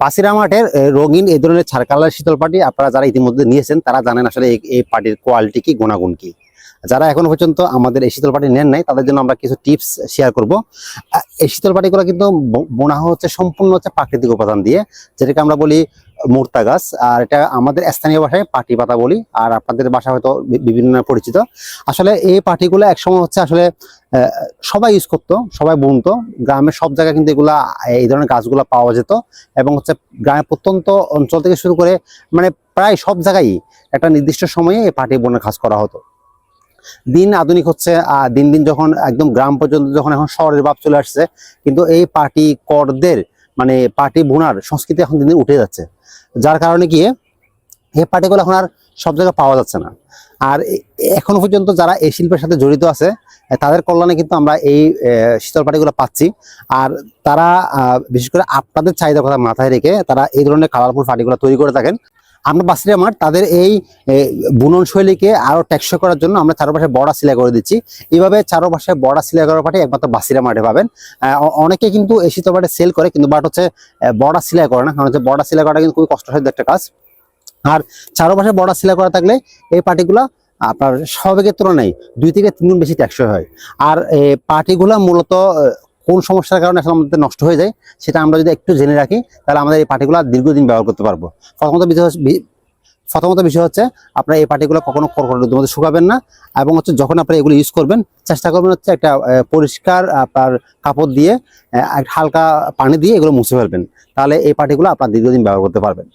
বাসিরা মাঠের রঙিন এই ধরনের ছাড়কালার শীতল পাটি আপনারা যারা ইতিমধ্যে নিয়েছেন, তারা জানেন আসলে এই- পাটির কোয়ালিটি কি, গুণাগুণ কি। যারা এখনও পর্যন্ত আমাদের এই শীতল পাটি নেন নাই, তাদের জন্য আমরা কিছু টিপস শেয়ার করব। এই শীতল পাটিগুলো কিন্তু বোনা হচ্ছে সম্পূর্ণ হচ্ছে প্রাকৃতিক উপাদান দিয়ে, যেটাকে আমরা বলি মুর্তা গাছ, আর এটা আমাদের স্থানীয় ভাষায় পাটি পাতা বলি, আর আপনাদের ভাষা হয়তো বিভিন্ন পরিচিত। আসলে এই পাটিগুলো একসময় হচ্ছে আসলে সবাই ইউজ করতো, সবাই বুনতো। গ্রামের সব জায়গায় কিন্তু এগুলা, এই ধরনের গাছগুলো পাওয়া যেত, এবং হচ্ছে গ্রামের প্রত্যন্ত অঞ্চল থেকে শুরু করে মানে প্রায় সব জায়গায় একটা নির্দিষ্ট সময়ে এই পাটি বোনার কাজ করা হতো। দিন আধুনিক হচ্ছে দিন দিন যখন একদম গ্রাম পর্যন্ত যখন এখন শহরের ভাব চলে আসছে, কিন্তু এই পাটি করদের মানে পাটি বোনার সংস্কৃতি এখন দিন দিন উঠে যাচ্ছে। যার কারণে কি এই পাটিগুলো এখন আর সব জায়গায় পাওয়া যাচ্ছে না। আর এখনও পর্যন্ত যারা এই শিল্পের সাথে জড়িত আছে তাদের কল্যাণে কিন্তু আমরা এই শীতল পাটিগুলো পাচ্ছি। আর তারা বিশেষ করে আপনাদের চাহিদা কথা মাথায় রেখে তারা এই ধরনের কালারফুল পাটিগুলো তৈরি করে থাকেন। আমরা বাসির আমার তাদের এই বুনন শৈলীকে আরও টেকসই করার জন্য আমরা চারপাশে বড়া সিলাই করে দিচ্ছি। এইভাবে চারপাশে বড়া সিলাই করার পাটি একমাত্র বাসিরা মাঠে পাবেন। অনেকে কিন্তু এই শীতল পাটে সেল করে, কিন্তু বাট হচ্ছে বড়া সিলাই করে না, কারণ হচ্ছে বড়া সিলাই করাটা কিন্তু খুবই কষ্টসাধ্য একটা কাজ। আর চারপাশে বড়া সিলাই করা থাকলে এই পাটিগুলা আপনার স্বাভাবিকের তুলনায় দুই থেকে তিন গুণ বেশি টেকসই হয়। আর এই পাটিগুলা মূলত কোন সমস্যার কারণে আসলে আমাদের নষ্ট হয়ে যায়, সেটা আমরা যদি একটু জেনে রাখি, তাহলে আমাদের এই পাটিগুলা দীর্ঘদিন ব্যবহার করতে পারব। প্রথমত বিষয় প্রথমত বিষয় হচ্ছে, আপনারা এই পাটিগুলো কখনো কর্কট রোদের মধ্যে শুকাবেন না এবং হচ্ছে যখন আপনি এগুলো ইউজ করবেন, চেষ্টা করবেন হচ্ছে একটা পরিষ্কার আপনার কাপড় দিয়ে হালকা পানি দিয়ে এগুলো মুছে ফেলবেন। তাহলে এই পাটিগুলো আপনার দীর্ঘদিন ব্যবহার করতে পারবেন।